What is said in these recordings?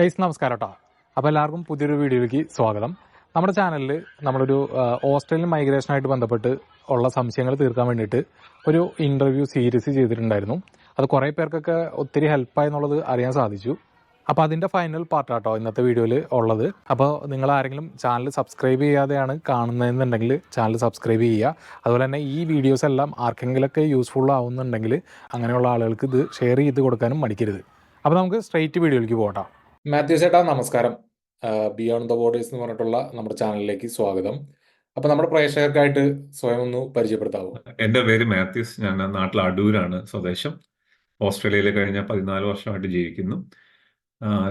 Guys നമസ്കാരം കേട്ടോ അപ്പോൾ എല്ലാവർക്കും പുതിയൊരു വീഡിയോയിലേക്ക് സ്വാഗതം. നമ്മുടെ ചാനലിൽ നമ്മളൊരു ഓസ്ട്രേലിയൻ മൈഗ്രേഷനായിട്ട് ബന്ധപ്പെട്ട് ഉള്ള സംശയങ്ങൾ തീർക്കാൻ വേണ്ടിയിട്ട് ഒരു ഇന്റർവ്യൂ സീരീസ് ചെയ്തിട്ടുണ്ടായിരുന്നു. അത് കുറേ പേർക്കൊക്കെ ഒത്തിരി ഹെൽപ്പായി എന്നുള്ളത് അറിയാൻ സാധിച്ചു. അപ്പോൾ അതിന്റെ ഫൈനൽ പാർട്ടാട്ടോ ഇന്നത്തെ വീഡിയോയിൽ ഉള്ളത്. അപ്പോൾ നിങ്ങൾ ആരെങ്കിലും ചാനൽ സബ്സ്ക്രൈബ് ചെയ്യാതെയാണ് കാണുന്നതെന്നുണ്ടെങ്കിൽ ചാനൽ സബ്സ്ക്രൈബ് ചെയ്യുക. അതുപോലെ തന്നെ ഈ വീഡിയോസ് എല്ലാം ആർക്കെങ്കിലൊക്കെ യൂസ്ഫുൾ ആവുന്നുണ്ടെങ്കിൽ അങ്ങനെയുള്ള ആളുകൾക്ക് ഇത് ഷെയർ ചെയ്ത് കൊടുക്കാനും മടിക്കരുത്. അപ്പോൾ നമുക്ക് സ്ട്രെയിറ്റ് വീഡിയോയിലേക്ക് പോകട്ടോ മാത്യു ചേട്ടാ നമസ്കാരം. ബിയോണ്ട് ദ ബോർഡേഴ്സ് എന്ന് പറഞ്ഞിട്ടുള്ള നമ്മുടെ ചാനലിലേക്ക് സ്വാഗതം. അപ്പൊ നമ്മുടെ പ്രേക്ഷകർക്കായിട്ട് സ്വയം ഒന്ന് പരിചയപ്പെടുത്താവോ? എന്റെ പേര് മാത്യൂസ് ഞാൻ നാട്ടിൽ അടൂരാണ് സ്വദേശം. ഓസ്ട്രേലിയയിൽ കഴിഞ്ഞ പതിനാല് വർഷമായിട്ട് ജീവിക്കുന്നു.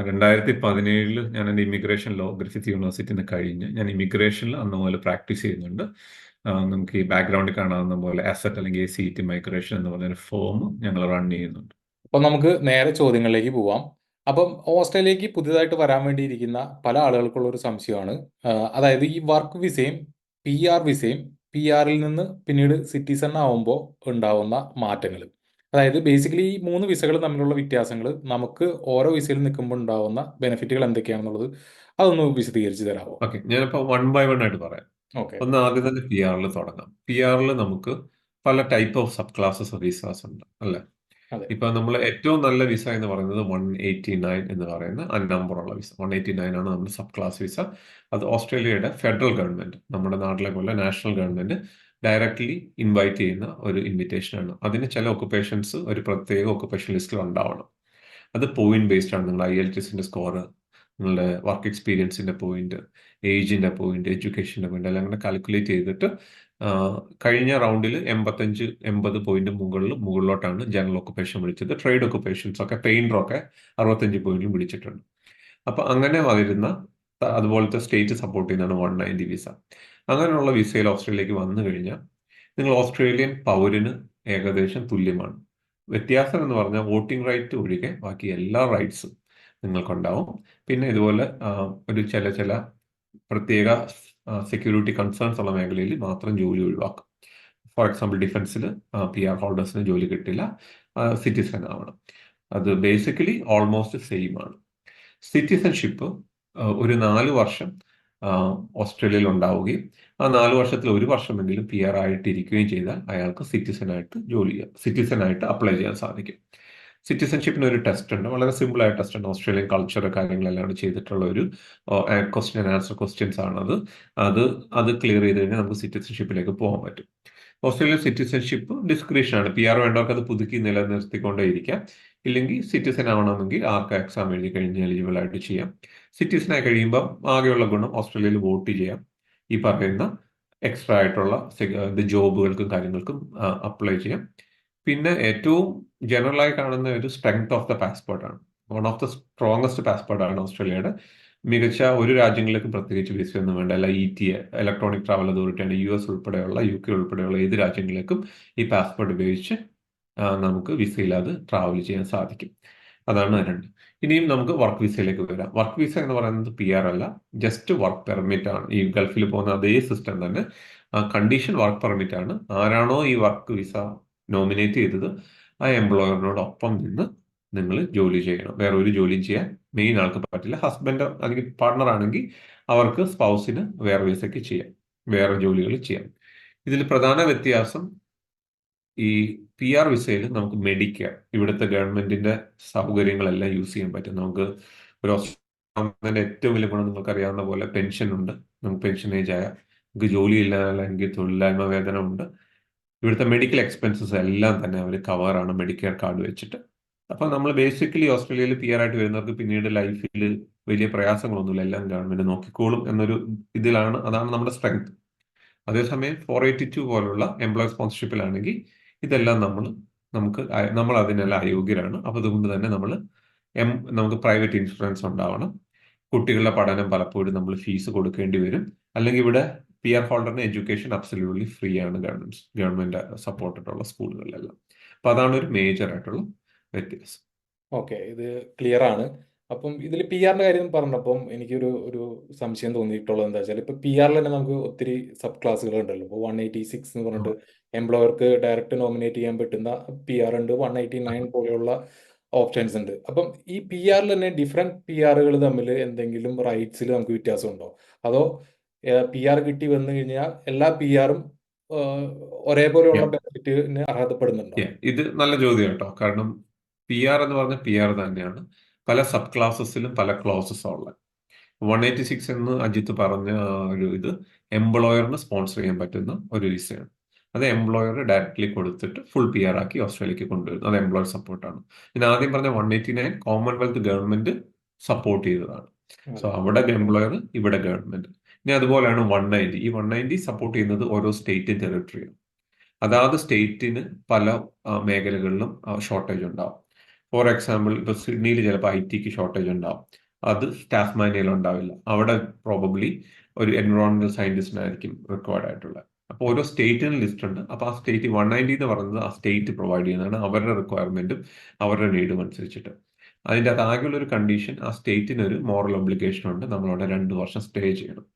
രണ്ടായിരത്തി പതിനേഴിൽ ഞാൻ എന്റെ ഇമിഗ്രേഷൻ ലോ ഗ്രിഫിത് യൂണിവേഴ്സിറ്റിയിൽ നിന്ന് കഴിഞ്ഞ് ഞാൻ ഇമിഗ്രേഷനിൽ അന്ന് പോലെ പ്രാക്ടീസ് ചെയ്യുന്നുണ്ട്. നമുക്ക് ഈ ബാക്ക്ഗ്രൗണ്ടിൽ കാണാവുന്ന പോലെ അസറ്റ് അല്ലെങ്കിൽ സി ടി മൈഗ്രേഷൻ എന്ന് പറഞ്ഞൊരു ഫോം ഞങ്ങൾ റൺ ചെയ്യുന്നുണ്ട്. അപ്പൊ നമുക്ക് നേരെ ചോദ്യങ്ങളിലേക്ക് പോവാം. അപ്പം ഓസ്ട്രേലിയക്ക് പുതിയതായിട്ട് വരാൻ വേണ്ടിയിരിക്കുന്ന പല ആളുകൾക്കുള്ള ഒരു സംശയമാണ്. അതായത് ഈ വർക്ക് വിസയും പി ആർ വിസയും പി ആറിൽ നിന്ന് പിന്നീട് സിറ്റിസൺ ആവുമ്പോൾ ഉണ്ടാവുന്ന മാറ്റങ്ങൾ അതായത് ബേസിക്കലി ഈ മൂന്ന് വിസകൾ തമ്മിലുള്ള വ്യത്യാസങ്ങൾ നമുക്ക് ഓരോ വിസയിൽ നിൽക്കുമ്പോൾ ഉണ്ടാവുന്ന ബെനിഫിറ്റുകൾ എന്തൊക്കെയാണെന്നുള്ളത് അതൊന്ന് വിശദീകരിച്ച് തരാമോ ഓക്കെ. ഞാനിപ്പോൾ വൺ ബൈ വൺ ആയിട്ട് പറയാം. ഓക്കെ. ഒന്ന് ആദ്യം തന്നെ പി ആറിൽ തുടങ്ങാം. പി ആറിൽ നമുക്ക് പല type of sub classes of visas ഉണ്ട് അല്ലേ? ഇപ്പൊ നമ്മൾ ഏറ്റവും നല്ല വിസ എന്ന് പറയുന്നത് വൺ എയ്റ്റി നയൻ എന്ന് പറയുന്ന അൻനമ്പർ ഉള്ള വിസ. വൺ എയ്റ്റി നയൻ ആണ് നമ്മുടെ സബ് ക്ലാസ് വിസ. അത് ഓസ്ട്രേലിയയുടെ ഫെഡറൽ ഗവൺമെന്റ് നമ്മുടെ നാട്ടിലെ പോലെ നാഷണൽ ഗവൺമെന്റ് ഡയറക്ട്ലി ഇൻവൈറ്റ് ചെയ്യുന്ന ഒരു ഇൻവിറ്റേഷൻ ആണ്. അതിന് ചില ഒക്കുപേഷൻസ് ഒരു പ്രത്യേക ഒക്കുപേഷൻ ലിസ്റ്റിൽ ഉണ്ടാവണം. അത് പോയിന്റ് ബേസ്ഡ് ആണ്. നിങ്ങളുടെ ഐ എൽ ടി എസിന്റെ സ്കോർ നിങ്ങളുടെ വർക്ക് എക്സ്പീരിയൻസിന്റെ പോയിന്റ് ഏജിന്റെ പോയിന്റ് എഡ്യൂക്കേഷന്റെ പോയിന്റ് അങ്ങനെ കാൽക്കുലേറ്റ് ചെയ്തിട്ട് കഴിഞ്ഞ റൗണ്ടിൽ എൺപത്തഞ്ച് എൺപത് പോയിന്റ് മുകളിൽ മുകളിലോട്ടാണ് ജനറൽ ഒക്കുപേഷൻ വിളിച്ചത്. ട്രേഡ് ഒക്കുപേഷൻസ് ഒക്കെ പെയിന്ററൊക്കെ അറുപത്തഞ്ച് പോയിന്റിൽ വിളിച്ചിട്ടുണ്ട്. അപ്പൊ അങ്ങനെ വരുന്ന അതുപോലത്തെ സ്റ്റേറ്റ് സപ്പോർട്ട് ചെയ്യുന്നതാണ് വൺ നയന്റി വിസ. അങ്ങനെയുള്ള വിസയിൽ ഓസ്ട്രേലിയക്ക് വന്നു കഴിഞ്ഞാൽ നിങ്ങൾ ഓസ്ട്രേലിയൻ പൗരന് ഏകദേശം തുല്യമാണ്. വ്യത്യാസം എന്ന് പറഞ്ഞാൽ വോട്ടിംഗ് റൈറ്റ് ഒഴികെ ബാക്കി എല്ലാ റൈറ്റ്സും നിങ്ങൾക്കുണ്ടാവും. പിന്നെ ഇതുപോലെ ഒരു ചില ചില പ്രത്യേക സെക്യൂരിറ്റി കൺസേൺസ് ഉള്ള മേഖലയിൽ മാത്രം ജോലി ഒഴിവാക്കും. ഫോർ എക്സാമ്പിൾ ഡിഫൻസിൽ പി ആർ ഹോൾഡേഴ്സിന് ജോലി കിട്ടില്ല. സിറ്റിസൺ ആവണം. അത് ബേസിക്കലി ഓൾമോസ്റ്റ് സെയിം ആണ്. സിറ്റിസൺഷിപ്പ് ഒരു നാല് വർഷം ഓസ്ട്രേലിയയിൽ ഉണ്ടാവുകയും ആ നാല് വർഷത്തിൽ ഒരു വർഷമെങ്കിലും പി ആർ ആയിട്ട് ഇരിക്കുകയും ചെയ്താൽ അയാൾക്ക് സിറ്റിസൺ ആയിട്ട് ജോലി ചെയ്യാം. സിറ്റിസൺ ആയിട്ട് അപ്ലൈ ചെയ്യാൻ സാധിക്കും. സിറ്റിസൺഷിപ്പിന് ഒരു ടെസ്റ്റ് ഉണ്ട് വളരെ സിമ്പിൾ ആയ ടെസ്റ്റ് ഉണ്ട് ഓസ്ട്രേലിയൻ കൾച്ചർ കാര്യങ്ങളെല്ലാം ചെയ്തിട്ടുള്ള ഒരു ക്വസ്റ്റ്യൻ ആൻസർ ക്വസ്റ്റ്യൻസ് ആണത്. അത് അത് ക്ലിയർ ചെയ്ത് കഴിഞ്ഞാൽ നമുക്ക് സിറ്റിസൺഷിപ്പിലേക്ക് പോകാൻ പറ്റും. ഓസ്ട്രേലിയൻ സിറ്റിസൺഷിപ്പ് ഡിസ്ക്രിപ്ഷൻ ആണ് പി ആർ വേണ്ടവർക്ക് അത് പുതുക്കി നിലനിർത്തിക്കൊണ്ടേയിരിക്കാം. ഇല്ലെങ്കിൽ സിറ്റിസൺ ആവണമെങ്കിൽ ആർക്ക് എക്സാം എഴുതി കഴിഞ്ഞാൽ എലിജിബിൾ ആയിട്ട് ചെയ്യാം. സിറ്റിസൺ ആയി കഴിയുമ്പോൾ ആകെയുള്ള ഗുണം ഓസ്ട്രേലിയയിൽ വോട്ട് ചെയ്യാം. ഈ പറയുന്ന എക്സ്ട്രാ ആയിട്ടുള്ള ജോബുകൾക്കും കാര്യങ്ങൾക്കും അപ്ലൈ ചെയ്യാം. പിന്നെ ഏറ്റവും ജനറൽ ആയി കാണുന്ന ഒരു സ്ട്രെങ്ത് ഓഫ് ദ പാസ്പോർട്ട് ആണ്. One of the strongest passport ആണ് ഓസ്ട്രേലിയയുടെ. മികച്ച ഒരു രാജ്യങ്ങളിലേക്കും പ്രത്യേകിച്ച് വിസ ഒന്നും വേണ്ട. അല്ല E T A electronic travel അതോറിറ്റിയാണ് U S ഉൾപ്പെടെയുള്ള യു കെ ഉൾപ്പെടെയുള്ള ഏത് രാജ്യങ്ങളിലേക്കും ഈ പാസ്പോർട്ട് ഉപയോഗിച്ച് നമുക്ക് വിസയില്ലാതെ ട്രാവൽ ചെയ്യാൻ സാധിക്കും. അതാണ് രണ്ട്. ഇനിയും നമുക്ക് വർക്ക് വിസയിലേക്ക് വരാം. വർക്ക് വിസ എന്ന് പറയുന്നത് പി ആർ അല്ല. ജസ്റ്റ് വർക്ക് പെർമിറ്റ് ആണ്. ഈ ഗൾഫിൽ പോകുന്ന അതേ സിസ്റ്റം തന്നെ. കണ്ടീഷൻ വർക്ക് പെർമിറ്റ് ആണ്. ആരാണോ ഈ വർക്ക് വിസ നോമിനേറ്റ് ചെയ്തത് ആ എംപ്ലോയറിനോടൊപ്പം നിന്ന് നിങ്ങൾ ജോലി ചെയ്യണം. വേറെ ഒരു ജോലിയും ചെയ്യാൻ മെയിൻ ആൾക്ക് പറ്റില്ല. ഹസ്ബൻഡ് അല്ലെങ്കിൽ പാർട്ണർ ആണെങ്കിൽ അവർക്ക് സ്പൗസിന് വേറെ വിസയ്ക്ക് ചെയ്യാം. വേറെ ജോലികൾ ചെയ്യാം. ഇതിൽ പ്രധാന വ്യത്യാസം ഈ പി ആർ വിസയിൽ നമുക്ക് മെഡിക്കൽ ഇവിടുത്തെ ഗവൺമെന്റിന്റെ സൗകര്യങ്ങളെല്ലാം യൂസ് ചെയ്യാൻ പറ്റും. നമുക്ക് ഒരു ഏറ്റവും വലിയ ഗുണം നിങ്ങൾക്ക് അറിയാവുന്ന പോലെ പെൻഷൻ ഉണ്ട്. നമുക്ക് പെൻഷൻ ഏജ് ആയ നമുക്ക് ഇല്ല അല്ലെങ്കിൽ തൊഴിലില്ലായ്മ വേതനം ഉണ്ട്. ഇവിടുത്തെ മെഡിക്കൽ എക്സ്പെൻസസ് എല്ലാം തന്നെ അവർ കവറാണ് മെഡിക്കൽ കാർഡ് വെച്ചിട്ട്. അപ്പൊ നമ്മൾ ബേസിക്കലി ഓസ്ട്രേലിയയിൽ പി ആർ ആയിട്ട് വരുന്നവർക്ക് പിന്നീട് ലൈഫിൽ വലിയ പ്രയാസങ്ങളൊന്നുമില്ല. എല്ലാം ഗവൺമെന്റ് നോക്കിക്കോളും എന്നൊരു ഇതിലാണ്. അതാണ് നമ്മുടെ സ്ട്രെങ്ത് അതേസമയം ഫോർ എയ്റ്റി ടു പോലുള്ള എംപ്ലോയർ സ്പോൺസർഷിപ്പിലാണെങ്കിൽ ഇതെല്ലാം നമ്മൾ നമുക്ക് നമ്മൾ അതിനെല്ലാം അയോഗ്യരാണ്. അപ്പൊ അതുകൊണ്ട് തന്നെ നമ്മൾ എം നമുക്ക് പ്രൈവറ്റ് ഇൻഷുറൻസ് ഉണ്ടാവണം. കുട്ടികളുടെ പഠനം പലപ്പോഴും നമ്മൾ ഫീസ് കൊടുക്കേണ്ടി വരും. അല്ലെങ്കിൽ ഇവിടെ പി ആർ ഹോൾഡറിന് എഡ്യൂക്കേഷൻ അബ്സല്യൂട്ട്ലി ഫ്രീ ആണ് ഗവൺമെന്റ് ഗവൺമെന്റ് സപ്പോർട്ടഡുള്ള സ്കൂളുകളിലെല്ലാം. അപ്പൊ അതാണ് ഒരു മേജർ ആയിട്ടുള്ള വ്യത്യാസം. ഓക്കെ ഇത് ക്ലിയർ ആണ്. അപ്പം ഇതിൽ പി ആറിന്റെ കാര്യം പറഞ്ഞപ്പം എനിക്കൊരു ഒരു സംശയം തോന്നിയിട്ടുള്ളത് എന്താ വെച്ചാൽ ഇപ്പൊ പി ആറിൽ തന്നെ നമുക്ക് ഒത്തിരി സബ് ക്ലാസ്സുകൾ ഉണ്ടല്ലോ ഇപ്പോൾ വൺ എയ്റ്റി സിക്സ് എന്ന് പറഞ്ഞിട്ട് എംപ്ലോയർക്ക് ഡയറക്റ്റ് നോമിനേറ്റ് ചെയ്യാൻ പറ്റുന്ന പി ആർ ഉണ്ട് വൺ എയ്റ്റി നയൻ പോലെയുള്ള ഓപ്ഷൻസ് ഉണ്ട്. അപ്പം ഈ പി ആറിൽ തന്നെ ഡിഫറെന്റ് പി ആറുകൾ തമ്മിൽ എന്തെങ്കിലും റൈറ്റ്സിൽ നമുക്ക് വ്യത്യാസം ഉണ്ടോ അതോ പി ആർ കിട്ടി വന്നു കഴിഞ്ഞാൽ എല്ലാ പി ആറും ഒരേപോലെയുള്ള. ബെനിഫിറ്റിന് അർഹതപ്പെടുന്നുണ്ട്. ഇത് നല്ല ചോദ്യം കേട്ടോ കാരണം പി ആർ എന്ന് പറഞ്ഞ പി ആർ തന്നെയാണ് പല സബ് ക്ലാസസിലും പല ക്ലോസസ് ഉള്ളത്. വൺ എയ്റ്റി സിക്സ് എന്ന് അജിത്ത് പറഞ്ഞ ഒരു ഇത് എംപ്ലോയറിന് സ്പോൺസർ ചെയ്യാൻ പറ്റുന്ന ഒരു വിസയാണ്. അത് എംപ്ലോയർ ഡയറക്റ്റ്ലി കൊടുത്തിട്ട് ഫുൾ പി ആർ ആക്കി ഓസ്ട്രേലിയക്ക് കൊണ്ടുവരുന്നു അത് എംപ്ലോയർ സപ്പോർട്ടാണ്. ഞാൻ ആദ്യം പറഞ്ഞ one eighty nine commonwealth government support ചെയ്തതാണ്. സോ അവിടെ എംപ്ലോയർ ഇവിടെ ഗവൺമെന്റ് ഇനി അതുപോലെയാണ് വൺ നയന്റി ഈ വൺ നയന്റി സപ്പോർട്ട് ചെയ്യുന്നത് ഓരോ സ്റ്റേറ്റ് ടെറിട്ടറിയാണ് അതാത് സ്റ്റേറ്റിന് പല മേഖലകളിലും ഷോർട്ടേജ് ഉണ്ടാവും. ഫോർ എക്സാമ്പിൾ ഇപ്പൊ സിഡ്നിയിൽ ചിലപ്പോൾ ഐ ടിക്ക് ഷോർട്ടേജ് ഉണ്ടാവും. അത് സ്റ്റാഫ് ടാസ്മാനിയയിൽ ഉണ്ടാവില്ല. അവിടെ പ്രോബബ്ലി ഒരു എൻവറോൺമെന്റൽ സയന്റിസ്റ്റിനായിരിക്കും റിക്വയർഡ് ആയിട്ടുള്ളത്. അപ്പോൾ ഓരോ സ്റ്റേറ്റിന് ലിസ്റ്റ് ഉണ്ട്. അപ്പോൾ ആ സ്റ്റേറ്റ് വൺ നയന്റി എന്ന് പറയുന്നത് ആ സ്റ്റേറ്റ് പ്രൊവൈഡ് ചെയ്യുന്നതാണ്. അവരുടെ റിക്വയർമെന്റും അവരുടെ നീഡും അനുസരിച്ചിട്ട്. അതിന്റെ അത് ഒരു കണ്ടീഷൻ ആ സ്റ്റേറ്റിന് ഒരു മോറൽ ഒബ്ലിഗേഷൻ ഉണ്ട്. നമ്മളവിടെ രണ്ട് വർഷം സ്റ്റേ ചെയ്യണം.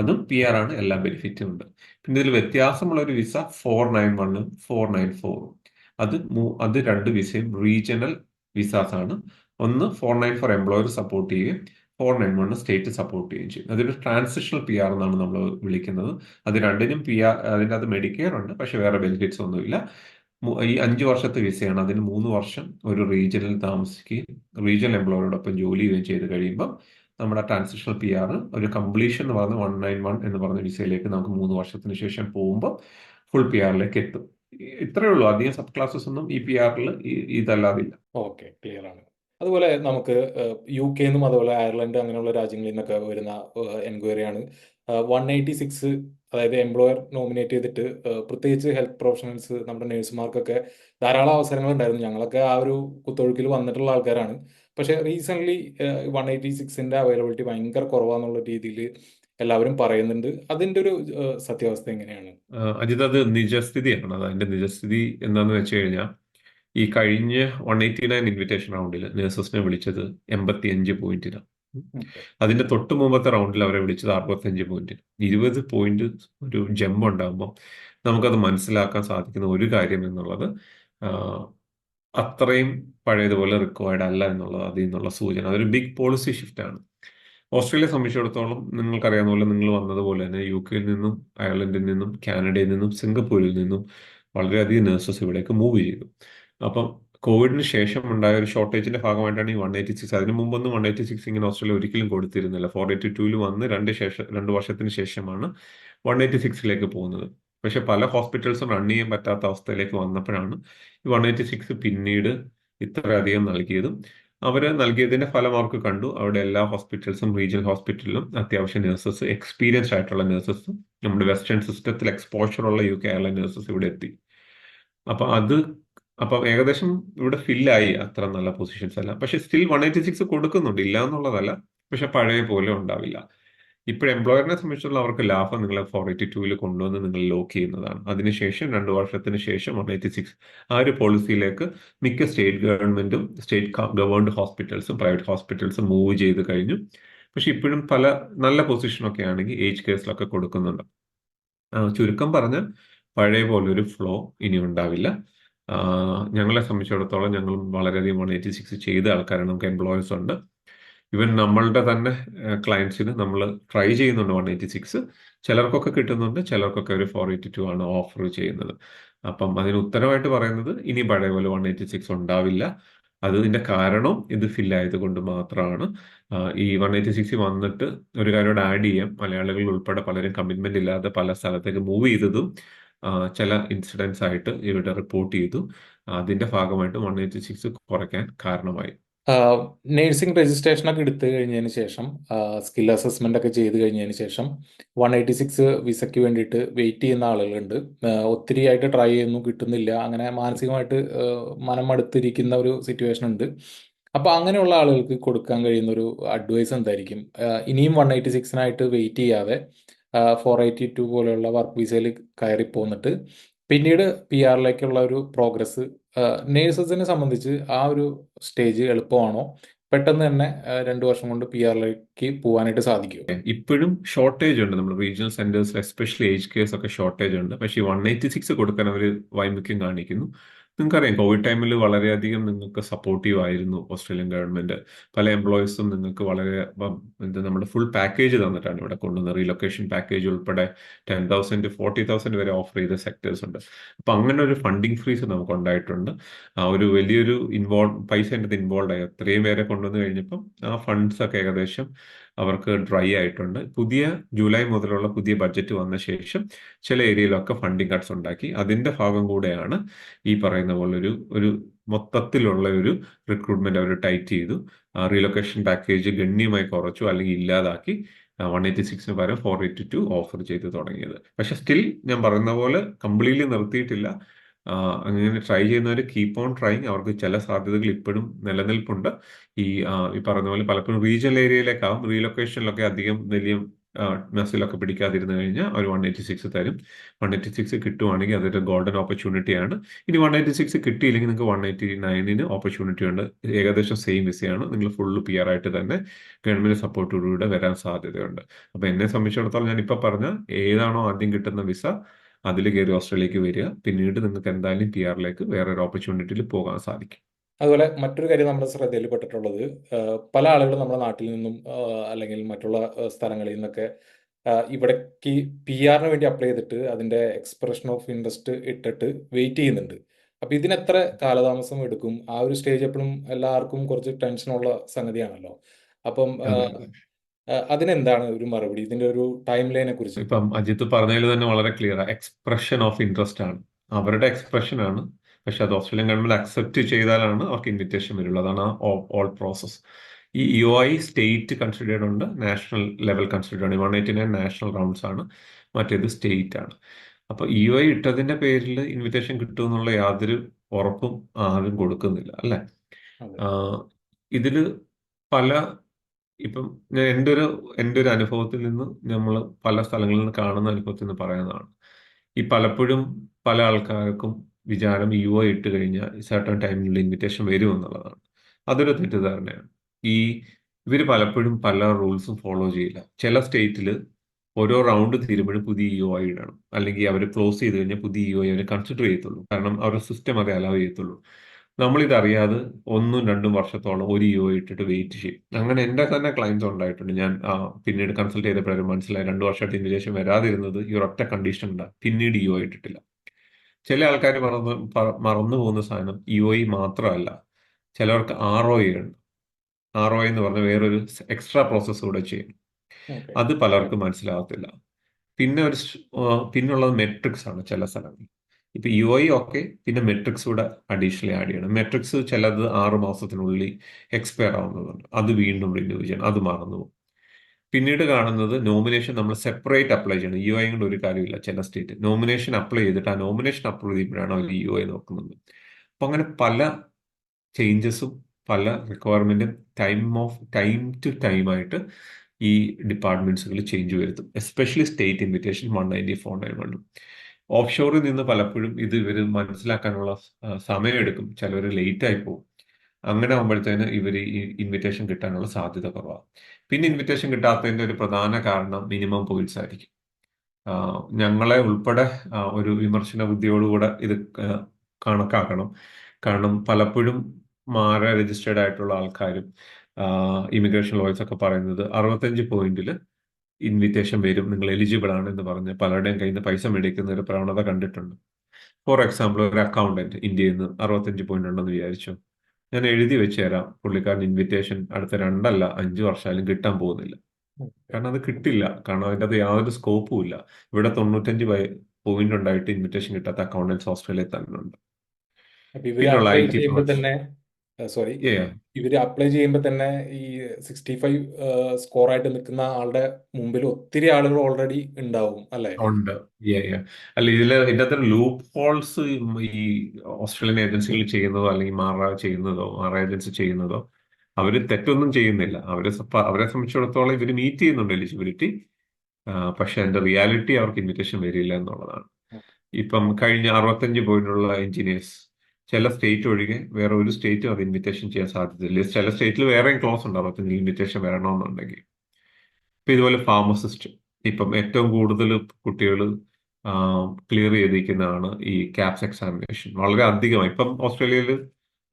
അതും പി ആർ ആണ്. എല്ലാ ബെനിഫിറ്റും ഉണ്ട്. പിന്നെ ഇതിൽ വ്യത്യാസമുള്ള ഒരു വിസ ഫോർ നയൻ വണ്ണും ഫോർ നയൻ ഫോറും അത് അത് രണ്ട് വിസയും റീജിയണൽ വിസാസ് ആണ്. ഒന്ന് four nine four employer support ചെയ്യുകയും four nine one state support ചെയ്യുകയും ചെയ്യും. അതൊരു ട്രാൻസിഷണൽ പി ആർ എന്നാണ് നമ്മൾ വിളിക്കുന്നത്. അത് രണ്ടിനും പി ആർ അതിന്റെ അത് മെഡിക്കെയർ ഉണ്ട്. പക്ഷെ വേറെ ബെനിഫിറ്റ്സ് ഒന്നുമില്ല. ഈ അഞ്ച് വർഷത്തെ വിസയാണ് അതിന് മൂന്ന് വർഷം ഒരു റീജിയനിൽ താമസിക്കുകയും റീജിയണൽ എംപ്ലോയറോടൊപ്പം ജോലി ചെയ്യുകയും ചെയ്ത് കഴിയുമ്പോൾ നമ്മുടെ ട്രാൻസിഷണൽ പി ആർ ഒരു കംപ്ലീഷൻ എന്ന് പറയുന്ന വൺ നയൻ വൺ എന്ന് പറഞ്ഞ വിസയിലേക്ക് നമുക്ക് മൂന്ന് വർഷത്തിന് ശേഷം പോകുമ്പോൾ ഫുൾ പി ആറിലേക്ക് എത്തും. ഇത്രേ ഇത്രയേ ഉള്ളൂ. അധികം സബ് ക്ലാസസ് ഒന്നും ഈ പി ആറിൽ ഇതല്ലാതില്ല. ഓക്കെ ക്ലിയർ ആണ്. അതുപോലെ നമുക്ക് യു കെ നിന്നും അതുപോലെ അയർലൻഡ് അങ്ങനെയുള്ള രാജ്യങ്ങളിൽ നിന്നൊക്കെ വരുന്ന എൻക്വയറിയാണ് വൺ എയ്റ്റി സിക്സ് അതായത് എംപ്ലോയർ നോമിനേറ്റ് ചെയ്തിട്ട് പ്രത്യേകിച്ച് ഹെൽത്ത് പ്രൊഫഷണൽസ് നമ്മുടെ നഴ്സുമാർക്കൊക്കെ ധാരാളം അവസരങ്ങൾ ഉണ്ടായിരുന്നു. ഞങ്ങളൊക്കെ ആ ഒരു കുത്തൊഴുക്കിൽ വന്നിട്ടുള്ള ആൾക്കാരാണ്. പക്ഷേ റീസെന്റ്ലി വൺ എയ്റ്റി സിക്സിന്റെ അവൈലബിലിറ്റി ഭയങ്കര കുറവാന്നുള്ള രീതിയിൽ എല്ലാവരും പറയുന്നുണ്ട്. അതിന്റെ ഒരു സത്യാവസ്ഥ എങ്ങനെയാണ്? അജിത് അത് നിജസ്ഥിതിയാണ് അത് അതിന്റെ നിജസ്ഥിതി എന്താന്ന് വെച്ച് കഴിഞ്ഞാൽ ഈ കഴിഞ്ഞ വൺ എയ്റ്റി നയൻ ഇൻവിറ്റേഷൻ റൗണ്ടിൽ നേഴ്സസിനെ വിളിച്ചത് എൺപത്തി അഞ്ച് പോയിന്റിനാണ് അതിന്റെ തൊട്ട് മുമ്പത്തെ റൗണ്ടിൽ അവരെ വിളിച്ചത് അറുപത്തഞ്ച് പോയിന്റിന്. ഇരുപത് പോയിന്റ് ഒരു ജമ്പ് ഉണ്ടാകുമ്പോൾ നമുക്കത് മനസ്സിലാക്കാൻ സാധിക്കുന്ന ഒരു കാര്യം എന്നുള്ളത് അത്രയും പഴയതുപോലെ റിക്വയർഡ് അല്ല എന്നുള്ളത് അതിൽ നിന്നുള്ള സൂചന. അതൊരു ബിഗ് പോളിസി ഷിഫ്റ്റ് ആണ്. ഓസ്ട്രേലിയ സംബന്ധിച്ചിടത്തോളം നിങ്ങൾക്കറിയാവുന്ന പോലെ നിങ്ങൾ വന്നതുപോലെ തന്നെ യു കെയിൽ നിന്നും അയർലൻഡിൽ നിന്നും കാനഡയിൽ നിന്നും സിംഗപ്പൂരിൽ നിന്നും വളരെയധികം നഴ്സസ് ഇവിടേക്ക് മൂവ് ചെയ്തു. അപ്പം കോവിഡിന് ശേഷം ഉണ്ടായ ഒരു ഷോർട്ടേജിന്റെ ഭാഗമായിട്ടാണ് ഈ വൺ എയ്റ്റി സിക്സ് അതിന് മുമ്പൊന്നും വൺ എയ്റ്റി സിക്സ് ഇങ്ങനെ ഓസ്ട്രേലിയ ഒരിക്കലും കൊടുത്തിരുന്നില്ല. ഫോർ എയ്റ്റി ടൂവിൽ വന്ന് രണ്ട് ശേഷം രണ്ട് വർഷത്തിന് ശേഷമാണ് വൺ എയ്റ്റി സിക്സിലേക്ക് പോകുന്നത്. പക്ഷെ പല ഹോസ്പിറ്റൽസും റൺ ചെയ്യാൻ പറ്റാത്ത അവസ്ഥയിലേക്ക് വന്നപ്പോഴാണ് ഈ വൺ എയ്റ്റി സിക്സ് പിന്നീട് ഇത്രയധികം നൽകിയതും. അവർ നൽകിയതിന്റെ ഫലം അവർക്ക് കണ്ടു. അവിടെ എല്ലാ ഹോസ്പിറ്റൽസും റീജിയണൽ ഹോസ്പിറ്റലിലും അത്യാവശ്യം നഴ്സസ് എക്സ്പീരിയൻസ്ഡ് ആയിട്ടുള്ള നഴ്സസ് നമ്മുടെ വെസ്റ്റേൺ സിസ്റ്റത്തിൽ എക്സ്പോഷർ ഉള്ള യു കെ ആയുള്ള നഴ്സസ് ഇവിടെ എത്തി. അപ്പൊ അത് അപ്പൊ ഏകദേശം ഇവിടെ ഫില്ലായി അത്ര നല്ല പൊസിഷൻസ് അല്ല പക്ഷെ സ്റ്റിൽ വൺ എയ്റ്റി സിക്സ് കൊടുക്കുന്നുണ്ട്. ഇല്ല എന്നുള്ളതല്ല. പക്ഷെ പഴയ പോലെ ഉണ്ടാവില്ല. ഇപ്പോൾ എംപ്ലോയറിനെ സംബന്ധിച്ചുള്ള അവർക്ക് ലാഭം നിങ്ങളെ ഫോർ എയ്റ്റി ടൂവിൽ കൊണ്ടുവന്ന് നിങ്ങൾ ലോക്ക് ചെയ്യുന്നതാണ്. അതിനുശേഷം രണ്ട് വർഷത്തിന് ശേഷം വൺ എയ്റ്റി സിക്സ് ആ ഒരു പോളിസിയിലേക്ക് മിക്ക സ്റ്റേറ്റ് ഗവൺമെന്റും സ്റ്റേറ്റ് ഗവേൺഡ് ഹോസ്പിറ്റൽസും പ്രൈവറ്റ് ഹോസ്പിറ്റൽസും മൂവ് ചെയ്ത് കഴിഞ്ഞു. പക്ഷെ ഇപ്പോഴും പല നല്ല പൊസിഷനൊക്കെ ആണെങ്കിൽ ഏജ് കേസിലൊക്കെ കൊടുക്കുന്നുണ്ട്. ചുരുക്കം പറഞ്ഞ പഴയ പോലൊരു ഫ്ലോ ഇനി ഉണ്ടാവില്ല. ഞങ്ങളെ സംബന്ധിച്ചിടത്തോളം ഞങ്ങൾ വളരെയധികം വൺ എയ്റ്റി സിക്സ് ചെയ്ത ആൾക്കാരാണ്. നമുക്ക് എംപ്ലോയീസ് ഉണ്ട്. ഇവൻ നമ്മളുടെ തന്നെ ക്ലയൻസിന് നമ്മൾ ട്രൈ ചെയ്യുന്നുണ്ട് വൺ എയ്റ്റി സിക്സ് ചിലർക്കൊക്കെ കിട്ടുന്നുണ്ട് ചിലർക്കൊക്കെ ഒരു ഫോർ എയ്റ്റി ടു ആണ് ഓഫർ ചെയ്യുന്നത്. അപ്പം അതിന് ഉത്തരമായിട്ട് പറയുന്നത് ഇനി പഴയ പോലെ വൺ എയ്റ്റി സിക്സ് ഉണ്ടാവില്ല. അതിന്റെ കാരണം ഇത് ഫിൽ ആയതുകൊണ്ട് മാത്രമാണ്. ഈ വൺ എയ്റ്റി സിക്സ് വന്നിട്ട് ഒരു കാര്യം ആഡ് ചെയ്യാം. മലയാളികൾ ഉൾപ്പെടെ പലരും കമ്മിറ്റ്മെന്റ് ഇല്ലാതെ പല സ്ഥലത്തേക്ക് മൂവ് ചെയ്തതും ചില ഇൻസിഡൻസ് ആയിട്ട് ഇവിടെ റിപ്പോർട്ട് ചെയ്തു. അതിന്റെ ഭാഗമായിട്ട് വൺ എയ്റ്റി സിക്സ് കുറയ്ക്കാൻ കാരണമായി. നേഴ്സിംഗ് രജിസ്ട്രേഷൻ ഒക്കെ എടുത്തു കഴിഞ്ഞതിന് ശേഷം സ്കിൽ അസസ്മെന്റ് ഒക്കെ ചെയ്ത് കഴിഞ്ഞതിന് ശേഷം വൺ എയ്റ്റി സിക്സ് വിസയ്ക്ക് വേണ്ടിയിട്ട് വെയിറ്റ് ചെയ്യുന്ന ആളുകളുണ്ട്. ഒത്തിരി ആയിട്ട് ട്രൈ ചെയ്യുന്നു കിട്ടുന്നില്ല. അങ്ങനെ മാനസികമായിട്ട് മനം മടുത്തിരിക്കുന്ന ഒരു സിറ്റുവേഷൻ ഉണ്ട്. അപ്പോൾ അങ്ങനെയുള്ള ആളുകൾക്ക് കൊടുക്കാൻ കഴിയുന്ന ഒരു അഡ്വൈസ് എന്തായിരിക്കും? ഇനിയും വൺ എയ്റ്റി സിക്സിനായിട്ട് വെയിറ്റ് ചെയ്യാതെ ഫോർ എയ്റ്റി ടു പോലെയുള്ള വർക്ക് വിസയിൽ കയറി പോന്നിട്ട് പിന്നീട് പി ആറിലേക്കുള്ള ഒരു പ്രോഗ്രസ് നേഴ്സസിനെ സംബന്ധിച്ച് ആ ഒരു സ്റ്റേജ് എളുപ്പമാണോ? പെട്ടെന്ന് തന്നെ രണ്ടു വർഷം കൊണ്ട് പി ആറിലേക്ക് പോകാനായിട്ട് സാധിക്കും ഇപ്പോഴും ഷോർട്ടേജ് ഉണ്ട്. നമ്മൾ റീജിയണൽ സെന്റേഴ്സിൽ എസ്പെഷ്യലി ഏജ് കേസ് ഒക്കെ ഷോർട്ടേജ് ഉണ്ട്. പക്ഷേ വൺ എയ്റ്റി സിക്സ് കൊടുക്കാൻ അവർ വൈമുഖ്യം കാണിക്കുന്നു. നിങ്ങൾക്കറിയാം കോവിഡ് ടൈമിൽ വളരെയധികം നിങ്ങൾക്ക് സപ്പോർട്ടീവ് ആയിരുന്നു ഓസ്ട്രേലിയൻ ഗവൺമെന്റ് പല എംപ്ലോയീസും നിങ്ങൾക്ക് വളരെ ഇത് നമ്മുടെ ഫുൾ പാക്കേജ് തന്നിട്ടാണ് ഇവിടെ കൊണ്ടുവന്നത്. റീലൊക്കേഷൻ പാക്കേജ് ഉൾപ്പെടെ ടെൻ തൗസൻഡ് ഫോർട്ടി തൗസൻഡ് വരെ ഓഫർ ചെയ്ത സെക്ടേഴ്സ് ഉണ്ട്. അപ്പൊ അങ്ങനെ ഒരു ഫണ്ടിങ് ഫ്രീസ് നമുക്ക് ഉണ്ടായിട്ടുണ്ട് ഒരു വലിയൊരു ഇൻവോൾവ് പൈസ എന്റെ ഇൻവോൾവ് ആയി. അത്രയും പേരെ കൊണ്ടുവന്ന് കഴിഞ്ഞപ്പം ആ ഫണ്ട്സ് ഒക്കെ ഏകദേശം അവർക്ക് ഡ്രൈ ആയിട്ടുണ്ട്. പുതിയ ജൂലൈ മുതലുള്ള പുതിയ ബഡ്ജറ്റ് വന്ന ശേഷം ചില ഏരിയയിലൊക്കെ ഫണ്ടിങ് കട്ട്സ് ഉണ്ടാക്കി. അതിന്റെ ഭാഗം കൂടെയാണ് ഈ പറയുന്ന പോലെ ഒരു ഒരു മൊത്തത്തിലുള്ള ഒരു റിക്രൂട്ട്മെന്റ് അവർ ടൈറ്റ് ചെയ്തു. റീലൊക്കേഷൻ പാക്കേജ് ഗണ്യമായി കുറച്ചു അല്ലെങ്കിൽ ഇല്ലാതാക്കി വൺ എയ്റ്റി സിക്സിന് പകരം ഫോർ എയ്റ്റി ടു ഓഫർ ചെയ്ത് തുടങ്ങിയത്. പക്ഷെ സ്റ്റിൽ ഞാൻ പറയുന്ന പോലെ കംപ്ലീറ്റ്ലി നിർത്തിയിട്ടില്ല. അങ്ങനെ ട്രൈ ചെയ്യുന്നവർ കീപ്പ് ഓൺ ട്രൈങ് അവർക്ക് ചില സാധ്യതകൾ ഇപ്പോഴും നിലനിൽപ്പുണ്ട്. ഈ ഈ പറഞ്ഞ പോലെ പലപ്പോഴും റീജിയണൽ ഏരിയയിലേക്കാവും റീലൊക്കേഷനിലൊക്കെ അധികം വലിയ മെസ്സിലൊക്കെ പിടിക്കാതിരുന്നു കഴിഞ്ഞാൽ അവർ വൺ എയ്റ്റി സിക്സ് തരും. വൺ എയ്റ്റി സിക്സ് കിട്ടുവാണെങ്കിൽ അതൊരു ഗോൾഡൻ ഓപ്പർച്യൂണിറ്റി ആണ്. ഇനി വൺ എയ്റ്റി സിക്സ് കിട്ടിയില്ലെങ്കിൽ നിങ്ങൾക്ക് വൺ എയ്റ്റി നയനിന് ഓപ്പർച്യൂണിറ്റി ഉണ്ട്. ഏകദേശം സെയിം വിസയാണ് നിങ്ങൾ ഫുള്ള് പി ആർ ആയിട്ട് തന്നെ ഗവൺമെന്റ് സപ്പോർട്ടോടുകൂടെ വരാൻ സാധ്യതയുണ്ട്. അപ്പൊ എന്നെ സംബന്ധിച്ചിടത്തോളം ഞാൻ ഇപ്പൊ പറഞ്ഞ ഏതാണോ ആദ്യം കിട്ടുന്ന വിസ അതിൽ കയറി ഓസ്ട്രേലിയക്ക് വരിക. പിന്നീട് നിങ്ങൾക്ക് എന്തായാലും പി ആറിലേക്ക് വേറെ ഒരു ഓപ്പർച്യൂണിറ്റിയിൽ പോകാൻ സാധിക്കും. അതുപോലെ മറ്റൊരു കാര്യം നമ്മുടെ ശ്രദ്ധയിൽപ്പെട്ടിട്ടുള്ളത് പല ആളുകളും നമ്മുടെ നാട്ടിൽ നിന്നും അല്ലെങ്കിൽ മറ്റുള്ള സ്ഥലങ്ങളിൽ നിന്നൊക്കെ ഇവിടേക്ക് പി ആറിന് വേണ്ടി അപ്ലൈ ചെയ്തിട്ട് അതിന്റെ എക്സ്പ്രഷൻ ഓഫ് ഇൻട്രസ്റ്റ് ഇട്ടിട്ട് വെയിറ്റ് ചെയ്യുന്നുണ്ട്. അപ്പൊ ഇതിനെത്ര കാലതാമസം എടുക്കും? ആ ഒരു സ്റ്റേജ് എപ്പോഴും എല്ലാവർക്കും കുറച്ച് ടെൻഷനുള്ള സംഗതിയാണല്ലോ. അപ്പം അതിനെന്താണ് ഒരു മറുപടി? ഇതിന്റെ ഒരു ടൈം ലൈനെ കുറിച്ച്. ഇപ്പം അജിത്ത് പറഞ്ഞതിൽ തന്നെ വളരെ ക്ലിയർ എക്സ്പ്രഷൻ ഓഫ് ഇൻട്രസ്റ്റ് ആണ്. അവരുടെ എക്സ്പ്രഷൻ ആണ്. പക്ഷെ അത് ഓസ്ട്രേലിയൻ ഗവൺമെന്റ് അക്സെപ്റ്റ് ചെയ്താലാണ് അവർക്ക് ഇൻവിറ്റേഷൻ വരുള്ളൂ. അതാണ് ആ ഓൾ പ്രോസസ് ഈ യു ഐ സ്റ്റേറ്റ് കൺസിഡേർഡ് ഉണ്ട്. നാഷണൽ ലെവൽ കൺസിഡേർഡ് ആണ്. One eighty nine national rounds ആണ്. മറ്റേത് സ്റ്റേറ്റ് ആണ്. അപ്പൊ യു ഐ ഇട്ടതിന്റെ പേരിൽ ഇൻവിറ്റേഷൻ കിട്ടുമെന്നുള്ള യാതൊരു ഉറപ്പും ആരും കൊടുക്കുന്നില്ല അല്ലെ? ഇതിൽ പല ഇപ്പം ഞാൻ എന്റെ ഒരു എന്റെ ഒരു അനുഭവത്തിൽ നിന്ന് നമ്മൾ പല സ്ഥലങ്ങളിൽ നിന്ന് കാണുന്ന അനുഭവത്തിൽ നിന്ന് പറയുന്നതാണ്. ഈ പലപ്പോഴും പല ആൾക്കാർക്കും വിചാരം യു ഐ ഇട്ട് കഴിഞ്ഞാൽ സർട്ടൺ ടൈമിനുള്ള ഇൻവിറ്റേഷൻ വരും എന്നുള്ളതാണ്. അതൊരു തെറ്റിദ്ധാരണയാണ്. ഈ ഇവർ പലപ്പോഴും പല റൂൾസും ഫോളോ ചെയ്യില്ല. ചില സ്റ്റേറ്റിൽ ഓരോ റൗണ്ട് തീരുമ്പോഴും പുതിയ യു ഐ ഇടണം. അല്ലെങ്കിൽ അവർ ക്ലോസ് ചെയ്ത് കഴിഞ്ഞാൽ പുതിയ യു ഐ അവരെ കൺസിഡർ ചെയ്യത്തുള്ളൂ. കാരണം അവരുടെ സിസ്റ്റം അത് അലൗ ചെയ്യത്തുള്ളൂ. നമ്മളിത് അറിയാതെ ഒന്നും രണ്ടും വർഷത്തോളം ഒരു യു ഇട്ടിട്ട് വെയിറ്റ് ചെയ്യും. അങ്ങനെ എന്റെ തന്നെ ക്ലയൻസ് ഉണ്ടായിട്ടുണ്ട്. ഞാൻ പിന്നീട് കൺസൾട്ട് ചെയ്തപ്പോഴും മനസ്സിലായി രണ്ടു വർഷത്തിന് ശേഷം വരാതിരുന്നത് ഈ ഒറ്റ കണ്ടീഷൻ ഉണ്ട് പിന്നീട് യു ഇട്ടിട്ടില്ല. ചില ആൾക്കാർ മറന്ന് മറന്നു പോകുന്ന സാധനം യു ഐ മാത്രമല്ല. ചിലവർക്ക് ആർ ഒ ഉണ്ട്. ആർ ഒ എന്ന് പറഞ്ഞ വേറൊരു എക്സ്ട്രാ പ്രോസസ്സ് കൂടെ ചെയ്യും. അത് പലർക്കും മനസ്സിലാകത്തില്ല. പിന്നെ ഒരു പിന്നുള്ളത് മെട്രിക്സ് ആണ് ചില സ്ഥലങ്ങളിൽ. ഇപ്പൊ യു ഐ ഓക്കെ പിന്നെ മെട്രിക്സ് കൂടെ അഡീഷണലി ആഡ് ചെയ്യണം. മെട്രിക്സ് ചിലത് ആറ് മാസത്തിനുള്ളിൽ എക്സ്പയർ ആവുന്നതുണ്ട്. അത് വീണ്ടും റിന്യൂ ചെയ്യണം. അത് മറന്നു പോകും. പിന്നീട് കാണുന്നത് നോമിനേഷൻ നമ്മൾ സെപ്പറേറ്റ് അപ്ലൈ ചെയ്യണം. യു ഐ കൊണ്ട് ഒരു കാര്യമില്ല ചില സ്റ്റേറ്റ് നോമിനേഷൻ അപ്ലൈ ചെയ്തിട്ട് ആ നോമിനേഷൻ അപ്രൂവ് ചെയ്യുമ്പോഴാണ് അവർ യു ഐ നോക്കുന്നത്. അപ്പൊ അങ്ങനെ പല ചേഞ്ചസും പല റിക്വയർമെന്റും time of time to time ആയിട്ട് ഈ ഡിപ്പാർട്ട്മെന്റ്സുകൾ ചേഞ്ച് വരുത്തും. Especially state invitation one ninety four nine വണ്ണും ഓഫ് ഷോറിൽ നിന്ന് പലപ്പോഴും ഇത് ഇവർ മനസ്സിലാക്കാനുള്ള സമയമെടുക്കും. ചിലവർ ലേറ്റ് ആയി പോകും. അങ്ങനെ ആകുമ്പോഴത്തേന് ഇവർ ഈ ഇൻവിറ്റേഷൻ കിട്ടാനുള്ള സാധ്യത കുറവാണ് പിന്നെ ഇൻവിറ്റേഷൻ കിട്ടാത്തതിന്റെ ഒരു പ്രധാന കാരണം മിനിമം പോയിന്റ്സ് ആയിരിക്കും. ഞങ്ങളെ ഉൾപ്പെടെ ഒരു വിമർശന ബുദ്ധിയോടുകൂടെ ഇത് കണക്കാക്കണം. കാരണം പലപ്പോഴും മാറ രജിസ്റ്റേർഡ് ആയിട്ടുള്ള ആൾക്കാരും ഇമിഗ്രേഷൻ ലോയേഴ്സ് ഒക്കെ പറയുന്നത് അറുപത്തഞ്ച് പോയിന്റിൽ ഇൻവിറ്റേഷൻ വരും നിങ്ങൾ എലിജിബിൾ ആണ് എന്ന് പറഞ്ഞ് പലരുടെയും കയ്യിൽ നിന്ന് പൈസ മേടിക്കുന്ന ഒരു പ്രവണത കണ്ടിട്ടുണ്ട്. ഫോർ എക്സാമ്പിൾ ഒരു അക്കൗണ്ടന്റ് ഇന്ത്യയിൽ നിന്ന് അറുപത്തഞ്ച് പോയിന്റ് ഉണ്ടെന്ന് വിചാരിച്ചു. ഞാൻ എഴുതി വെച്ച് തരാം പുള്ളിക്കാരൻ ഇൻവിറ്റേഷൻ അടുത്ത രണ്ടല്ല അഞ്ച് വർഷമായാലും കിട്ടാൻ പോകുന്നില്ല. കാരണം അത് കിട്ടില്ല. കാരണം അതിന്റെ അത് യാതൊരു സ്കോപ്പും ഇല്ല. ഇവിടെ തൊണ്ണൂറ്റഞ്ച് പോയിന്റ് ഉണ്ടായിട്ട് ഇൻവിറ്റേഷൻ കിട്ടാത്ത അക്കൗണ്ടൻസ് ഓസ്ട്രേലിയയിൽ തന്നെ ഉണ്ട്. സോറി. ഇവർ അപ്ലൈ ചെയ്യുമ്പോൾ തന്നെ ഈ സിക്സ്റ്റി ഫൈവ് സ്കോർ ആയിട്ട് നിൽക്കുന്ന ആളുടെ മുമ്പിൽ ഒത്തിരി ആളുകൾ ഓൾറെഡി ഉണ്ടാവും അല്ലെ? ഉണ്ട്. അല്ല ഇതിൽ ഇതിന്റെ അകത്ത് ലൂപ്പ് ഹോൾസ് ഈ ഓസ്ട്രേലിയൻ ഏജൻസികൾ ചെയ്യുന്നതോ അല്ലെങ്കിൽ മാറ ചെയ്യുന്നതോ മാറ ഏജൻസി ചെയ്യുന്നതോ അവർ തെറ്റൊന്നും ചെയ്യുന്നില്ല. അവരെ അവരെ സംബന്ധിച്ചിടത്തോളം ഇവർ മീറ്റ് ചെയ്യുന്നുണ്ട് എലിജിബിലിറ്റി പക്ഷെ അതിന്റെ റിയാലിറ്റി അവർക്ക് ഇൻവിറ്റേഷൻ വരില്ല എന്നുള്ളതാണ്. ഇപ്പം കഴിഞ്ഞ അറുപത്തഞ്ച് പോയിന്റുള്ള എഞ്ചിനീയേഴ്സ് ചില സ്റ്റേറ്റ് ഒഴികെ വേറെ ഒരു സ്റ്റേറ്റും അത് ഇൻവിറ്റേഷൻ ചെയ്യാൻ സാധ്യതയില്ല ചില സ്റ്റേറ്റിൽ വേറെയും ക്ലോസ് ഉണ്ടാവും. അപ്പം ഇൻവിറ്റേഷൻ വരണമെന്നുണ്ടെങ്കിൽ. ഇപ്പം ഇതുപോലെ ഫാർമസിസ്റ്റ് ഇപ്പം ഏറ്റവും കൂടുതൽ കുട്ടികൾ ക്ലിയർ ചെയ്തിരിക്കുന്നതാണ് ഈ ക്യാപ്സ് എക്സാമിനേഷൻ വളരെ അധികം. ഇപ്പം ഓസ്ട്രേലിയയിൽ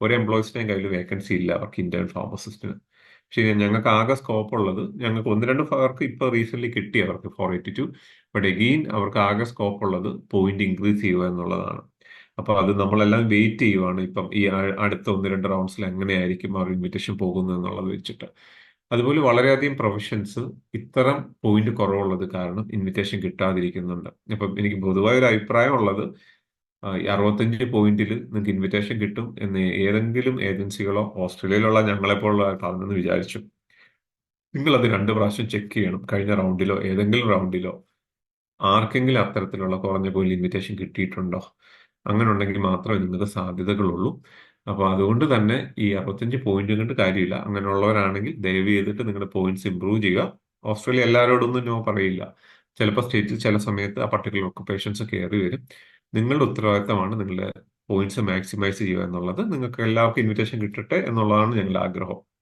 ഒരു എംപ്ലോയീസിനെയും കയ്യിൽ വേക്കൻസി ഇല്ല അവർക്ക് ഇന്റേൺ ഫാർമസിസ്റ്റിന് പക്ഷേ ഞങ്ങൾക്ക് ആകെ സ്കോപ്പ് ഉള്ളത് ഞങ്ങൾക്ക് ഒന്ന് രണ്ട് പേർക്ക് ഇപ്പോൾ റീസെന്റ് കിട്ടി അവർക്ക് four eighty two but again അവർക്ക് ആകെ സ്കോപ്പ് ഉള്ളത് പോയിന്റ് ഇൻക്രീസ് ചെയ്യുക എന്നുള്ളതാണ്. അപ്പോൾ അത് നമ്മളെല്ലാം വെയിറ്റ് ചെയ്യുവാണ്. ഇപ്പം ഈ അടുത്ത ഒന്ന് രണ്ട് റൗണ്ട്സിൽ എങ്ങനെയായിരിക്കും അവർ ഇൻവിറ്റേഷൻ പോകുന്നത് എന്നുള്ളത് വെച്ചിട്ട്. അതുപോലെ വളരെയധികം പ്രൊഫഷൻസ് ഇത്തരം പോയിന്റ് കുറവുള്ളത് കാരണം ഇൻവിറ്റേഷൻ കിട്ടാതിരിക്കുന്നുണ്ട്. അപ്പം എനിക്ക് പൊതുവായ ഒരു അഭിപ്രായം ഉള്ളത് അറുപത്തഞ്ച് പോയിന്റിൽ നിങ്ങൾക്ക് ഇൻവിറ്റേഷൻ കിട്ടും എന്ന് ഏതെങ്കിലും ഏജൻസികളോ ഓസ്ട്രേലിയയിലുള്ള ഞങ്ങളെപ്പോലുള്ള പറഞ്ഞെന്ന് വിചാരിച്ചു. നിങ്ങൾ അത് രണ്ട് പ്രാവശ്യം ചെക്ക് ചെയ്യണം. കഴിഞ്ഞ റൗണ്ടിലോ ഏതെങ്കിലും റൗണ്ടിലോ ആർക്കെങ്കിലും അത്തരത്തിലുള്ള കുറഞ്ഞ പോയിന്റ് ഇൻവിറ്റേഷൻ കിട്ടിയിട്ടുണ്ടോ? അങ്ങനെ ഉണ്ടെങ്കിൽ മാത്രമേ നിങ്ങൾക്ക് സാധ്യതകളുള്ളൂ. അപ്പോൾ അതുകൊണ്ട് തന്നെ ഈ അറുപത്തഞ്ച് പോയിന്റ് കൊണ്ട് കാര്യമില്ല. അങ്ങനെയുള്ളവരാണെങ്കിൽ ദയവ് ചെയ്തിട്ട് നിങ്ങളുടെ പോയിന്റ്സ് ഇമ്പ്രൂവ് ചെയ്യുക. ഓസ്ട്രേലിയ എല്ലാവരോടൊന്നും നോ പറയില്ല. ചിലപ്പോൾ സ്റ്റേറ്റ് ചില സമയത്ത് ആ പർട്ടിക്കുലർ ഒക്കുപ്പേഷൻസ് കയറി വരും. നിങ്ങളുടെ ഉത്തരവാദിത്തമാണ് നിങ്ങളുടെ പോയിന്റ്സ് മാക്സിമൈസ് ചെയ്യുക എന്നുള്ളത്. നിങ്ങൾക്ക് എല്ലാവർക്കും ഇൻവിറ്റേഷൻ കിട്ടട്ടെ എന്നുള്ളതാണ് ഞങ്ങളുടെ ആഗ്രഹം.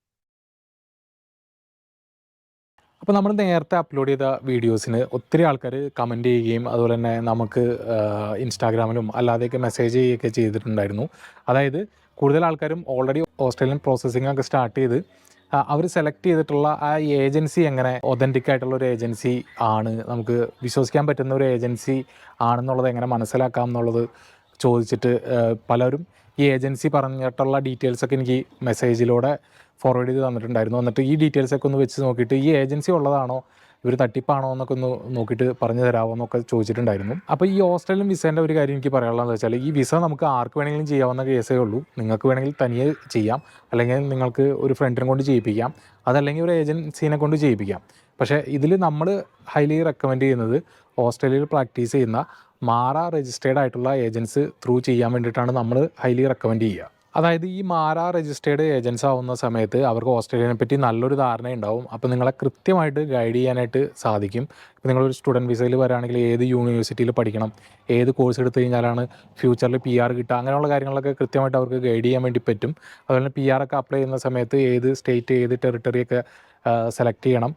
അപ്പോൾ നമ്മൾ നേരത്തെ അപ്ലോഡ് ചെയ്ത വീഡിയോസിന് ഒത്തിരി ആൾക്കാർ കമന്റ് ചെയ്യുകയും അതുപോലെ തന്നെ നമുക്ക് ഇൻസ്റ്റാഗ്രാമിലും അല്ലാതെയൊക്കെ മെസ്സേജ് ചെയ്യുകയൊക്കെ ചെയ്തിട്ടുണ്ടായിരുന്നു. അതായത് കൂടുതൽ ആൾക്കാരും ഓൾറെഡി ഓസ്ട്രേലിയൻ പ്രോസസ്സിംഗ് ഒക്കെ സ്റ്റാർട്ട് ചെയ്ത് അവർ സെലക്ട് ചെയ്തിട്ടുള്ള ആ ഏജൻസി എങ്ങനെ ഒതന്റിക് ആയിട്ടുള്ള ഒരു ഏജൻസി ആണ് നമുക്ക് വിശ്വസിക്കാൻ പറ്റുന്ന ഒരു ഏജൻസി ആണെന്നുള്ളത് എങ്ങനെ മനസ്സിലാക്കാം എന്നുള്ളത് ചോദിച്ചിട്ട് പലരും ഈ ഏജൻസി പറഞ്ഞിട്ടുള്ള ഡീറ്റെയിൽസൊക്കെ എനിക്ക് മെസ്സേജിലൂടെ ഫോർവേഡ് ചെയ്ത് തന്നിട്ടുണ്ടായിരുന്നു. എന്നിട്ട് ഈ ഡീറ്റെയിൽസ് ഒക്കെ ഒന്ന് വെച്ച് നോക്കിയിട്ട് ഈ ഏജൻസി ഉള്ളതാണോ ഇവർ തട്ടിപ്പാണോ എന്നൊക്കെ ഒന്ന് നോക്കിയിട്ട് പറഞ്ഞു തരാമോ എന്നൊക്കെ ചോദിച്ചിട്ടുണ്ടായിരുന്നു. അപ്പോൾ ഈ ഓസ്ട്രേലിയൻ വിസേന്റെ ഒരു കാര്യം എനിക്ക് പറയാനുള്ളത് വെച്ചാൽ ഈ വിസ നമുക്ക് ആർക്ക് വേണമെങ്കിലും ചെയ്യാവുന്ന കേസേ ഉള്ളൂ. നിങ്ങൾക്ക് വേണമെങ്കിൽ തനിയെ ചെയ്യാം. അല്ലെങ്കിൽ നിങ്ങൾക്ക് ഒരു ഫ്രണ്ടിനെ കൊണ്ട് ചെയ്യിപ്പിക്കാം. അതല്ലെങ്കിൽ ഒരു ഏജൻസീനെ കൊണ്ട് ചെയ്യിപ്പിക്കാം. പക്ഷേ ഇതിൽ നമ്മൾ ഹൈലി റെക്കമെൻഡ് ചെയ്യുന്നത് ഓസ്ട്രേലിയയിൽ പ്രാക്ടീസ് ചെയ്യുന്ന മാറ രജിസ്റ്റേർഡ് ആയിട്ടുള്ള ഏജൻസ് ത്രൂ ചെയ്യാൻ വേണ്ടിയിട്ടാണ് നമ്മൾ ഹൈലി റെക്കമെൻഡ് ചെയ്യുക. അതായത് ഈ മാറ രജിസ്റ്റേർഡ് ഏജൻസ് ആവുന്ന സമയത്ത് അവർക്ക് ഓസ്ട്രേലിയനെ പറ്റി നല്ലൊരു ധാരണ ഉണ്ടാവും അപ്പോൾ നിങ്ങളെ കൃത്യമായിട്ട് ഗൈഡ് ചെയ്യാനായിട്ട് സാധിക്കും. ഇപ്പോൾ നിങ്ങളൊരു സ്റ്റുഡന്റ് വിസയിൽ വരാണെങ്കിൽ ഏത് യൂണിവേഴ്സിറ്റിയിൽ പഠിക്കണം ഏത് കോഴ്സ് എടുത്തു കഴിഞ്ഞാലാണ് ഫ്യൂച്ചറിൽ പി ആർ കിട്ടുക അങ്ങനെയുള്ള കാര്യങ്ങളൊക്കെ കൃത്യമായിട്ട് അവർക്ക് ഗൈഡ് ചെയ്യാൻ വേണ്ടി പറ്റും. അതുപോലെ തന്നെ പി ആർ ഒക്കെ അപ്ലൈ ചെയ്യുന്ന സമയത്ത് ഏത് സ്റ്റേറ്റ് ഏത് ടെറിട്ടറി ഒക്കെ സെലക്ട് ചെയ്യണം.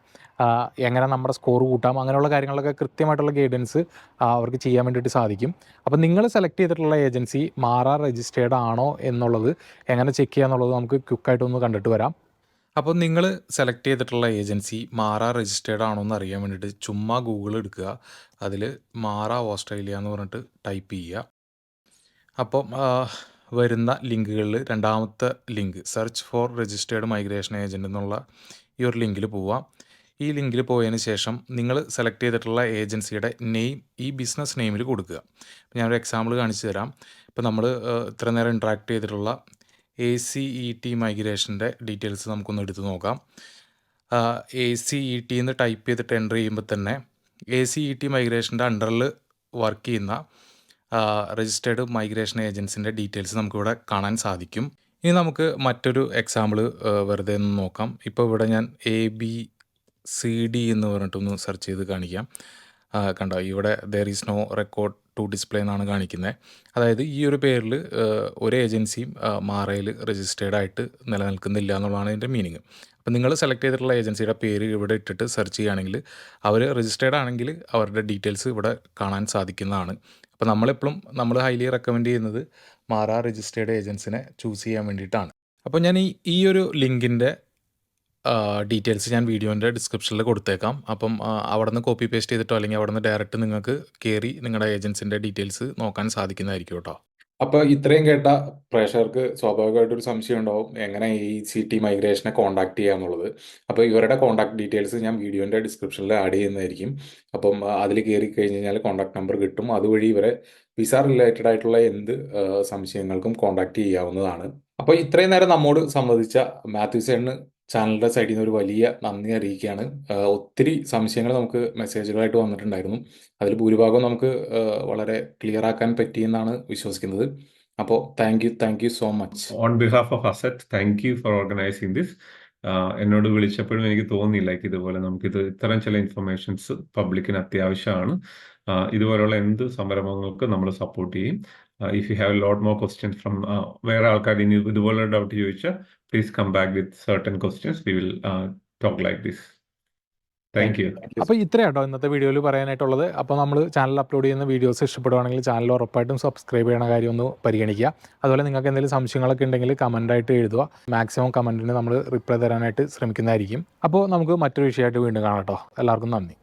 എങ്ങനെ നമ്മുടെ സ്കോർ കൂട്ടാം അങ്ങനെയുള്ള കാര്യങ്ങളൊക്കെ കൃത്യമായിട്ടുള്ള ഗൈഡൻസ് അവർക്ക് ചെയ്യാൻ വേണ്ടിയിട്ട് സാധിക്കും. അപ്പോൾ നിങ്ങൾ സെലക്ട് ചെയ്തിട്ടുള്ള ഏജൻസി മാറാ രജിസ്റ്റേർഡ് ആണോ എന്നുള്ളത് എങ്ങനെ ചെക്ക് ചെയ്യുക എന്നുള്ളത് നമുക്ക് ക്വിക്കായിട്ടൊന്ന് കണ്ടിട്ട് വരാം. അപ്പോൾ നിങ്ങൾ സെലക്ട് ചെയ്തിട്ടുള്ള ഏജൻസി മാറാ രജിസ്റ്റേർഡ് ആണോ എന്ന് അറിയാൻ വേണ്ടിയിട്ട് ചുമ്മാ ഗൂഗിൾ എടുക്കുക. അതിൽ മാറ ഓസ്ട്രേലിയ എന്ന് പറഞ്ഞിട്ട് ടൈപ്പ് ചെയ്യുക. അപ്പം വരുന്ന ലിങ്കുകളിൽ രണ്ടാമത്തെ link search for registered migration agent എന്നുള്ള ഈ ഒരു ലിങ്കിൽ പോവുക ഈ ലിങ്കിൽ പോയതിന് ശേഷം നിങ്ങൾ സെലക്ട് ചെയ്തിട്ടുള്ള ഏജൻസിയുടെ നെയിം ഈ ബിസിനസ് നെയിമിൽ കൊടുക്കുക. അപ്പോൾ ഞാനൊരു എക്സാമ്പിൾ കാണിച്ചു തരാം. ഇപ്പോൾ നമ്മൾ ഇത്ര നേരം ഇൻട്രാക്ട് ചെയ്തിട്ടുള്ള എ സി ഇ ടി മൈഗ്രേഷന്റെ ഡീറ്റെയിൽസ് നമുക്കൊന്ന് എടുത്ത് നോക്കാം. എ സി ഇ ടി എന്ന് ടൈപ്പ് ചെയ്തിട്ട് എന്റർ ചെയ്യുമ്പോൾ തന്നെ എ സി ഇ ടി മൈഗ്രേഷന്റെ അണ്ടറിൽ വർക്ക് ചെയ്യുന്ന രജിസ്റ്റേർഡ് മൈഗ്രേഷൻ ഏജൻസിന്റെ ഡീറ്റെയിൽസ് നമുക്കിവിടെ കാണാൻ സാധിക്കും. ഇനി നമുക്ക് മറ്റൊരു എക്സാമ്പിൾ വെറുതെ ഒന്ന് നോക്കാം. ഇപ്പോൾ ഇവിടെ ഞാൻ എ ബി സി ഡി എന്ന് പറഞ്ഞിട്ടൊന്ന് സെർച്ച് ചെയ്ത് കാണിക്കാം. കണ്ടോ? ഇവിടെ there is no record to display എന്നാണ് കാണിക്കുന്നത് അതായത് ഈ ഒരു പേരിൽ ഒരു ഏജൻസിയും മാറയിൽ രജിസ്റ്റേർഡ് ആയിട്ട് നിലനിൽക്കുന്നില്ല എന്നുള്ളതാണ് ഇതിന്റെ മീനിങ് അപ്പോൾ നിങ്ങൾ സെലക്ട് ചെയ്തിട്ടുള്ള ഏജൻസിയുടെ പേര് ഇവിടെ ഇട്ടിട്ട് സെർച്ച് ചെയ്യുകയാണെങ്കിൽ അവർ രജിസ്റ്റേർഡ് ആണെങ്കിൽ അവരുടെ ഡീറ്റെയിൽസ് ഇവിടെ കാണാൻ സാധിക്കുന്നതാണ്. അപ്പോൾ നമ്മളെപ്പോഴും നമ്മൾ ഹൈലി റെക്കമെൻഡ് ചെയ്യുന്നത് മാറാ രജിസ്റ്റേർഡ് ഏജൻസിനെ ചൂസ് ചെയ്യാൻ വേണ്ടിയിട്ടാണ്. അപ്പോൾ ഞാൻ ഈ ഈ ഒരു ലിങ്കിന്റെ ഡീറ്റെയിൽസ് ഞാൻ വീഡിയോന്റെ ഡിസ്ക്രിപ്ഷനിൽ കൊടുത്തേക്കാം. അപ്പം അവിടെ നിന്ന് കോപ്പി പേസ്റ്റ് ചെയ്തിട്ടോ അല്ലെങ്കിൽ അവിടെ നിന്ന് ഡയറക്റ്റ് നിങ്ങൾക്ക് കയറി നിങ്ങളുടെ ഏജൻസിന്റെ ഡീറ്റെയിൽസ് നോക്കാൻ സാധിക്കുന്നതായിരിക്കും കേട്ടോ. അപ്പോൾ ഇത്രയും കേട്ട പ്രേക്ഷകർക്ക് സ്വാഭാവികമായിട്ടൊരു സംശയം ഉണ്ടാവും. എങ്ങനെ ഈ സി ടി മൈഗ്രേഷനെ കോൺടാക്ട് ചെയ്യാന്നുള്ളത് അപ്പോൾ ഇവരുടെ കോൺടാക്ട് ഡീറ്റെയിൽസ് ഞാൻ വീഡിയോന്റെ ഡിസ്ക്രിപ്ഷനിൽ ആഡ് ചെയ്യുന്നതായിരിക്കും. അപ്പം അതിൽ കയറി കഴിഞ്ഞ് കഴിഞ്ഞാൽ കോൺടാക്ട് നമ്പർ കിട്ടും. അതുവഴി ഇവരെ വിസ റിലേറ്റഡ് ആയിട്ടുള്ള എന്ത് സംശയങ്ങൾക്കും കോൺടാക്ട് ചെയ്യാവുന്നതാണ്. അപ്പോൾ ഇത്രയും നേരം നമ്മോട് സംബന്ധിച്ച മാത്യു സേണിന് ചാനലിന്റെ സൈഡിൽ നിന്ന് ഒരു വലിയ നന്ദി അറിയിക്കുകയാണ്. ഒത്തിരി സംശയങ്ങൾ നമുക്ക് മെസ്സേജുകളായിട്ട് വന്നിട്ടുണ്ടായിരുന്നു. അതിൽ ഭൂരിഭാഗവും നമുക്ക് വളരെ ക്ലിയർ ആക്കാൻ പറ്റിയെന്നാണ് വിശ്വസിക്കുന്നത്. അപ്പോൾ thank you thank you so much on behalf of Asset thank you for organizing this എന്നോട് വിളിച്ചപ്പോഴും എനിക്ക് തോന്നിയില്ല ഇതുപോലെ നമുക്കിത് ഇത്തരം ചില ഇൻഫർമേഷൻസ് പബ്ലിക്കിന് അത്യാവശ്യമാണ്. ഇതുപോലെയുള്ള എന്ത് സംരംഭങ്ങൾക്ക് നമ്മൾ സപ്പോർട്ട് ചെയ്യും? If you have lot more questions from വേറെ ആൾക്കാർ ഇനി ഇതുപോലെ ഡൗട്ട് ചോദിച്ചാൽ please come back with certain questions we will talk like this thank you അപ്പോൾ ഇത്രയാട്ടോ ഇന്നത്തെ വീഡിയോയിൽ പറയാനായിട്ടുള്ളത്. അപ്പോൾ നമ്മൾ ചാനൽ അപ്ലോഡ് ചെയ്യുന്ന വീഡിയോസ് ഇഷ്ടപ്പെടുവാണെങ്കിൽ ചാനൽ ഉറപ്പായിട്ടും സബ്സ്ക്രൈബ് ചെയ്യണ കാര്യം ഒന്ന് പരിഗണിക്കുക. അതുപോലെ നിങ്ങൾക്ക് എന്തെങ്കിലും സംശയങ്ങളൊക്കെ ഉണ്ടെങ്കിൽ കമന്റ് ആയിട്ട് എഴുതുക. മാക്സിമം കമന്റിന് നമ്മൾ റിപ്ലൈ തരാനായിട്ട് ശ്രമിക്കുന്നതായിരിക്കും. അപ്പോൾ നമുക്ക് മറ്റൊരു വിഷയമായിട്ട് വീണ്ടും കാണാം കേട്ടോ. എല്ലാവർക്കും നന്ദി.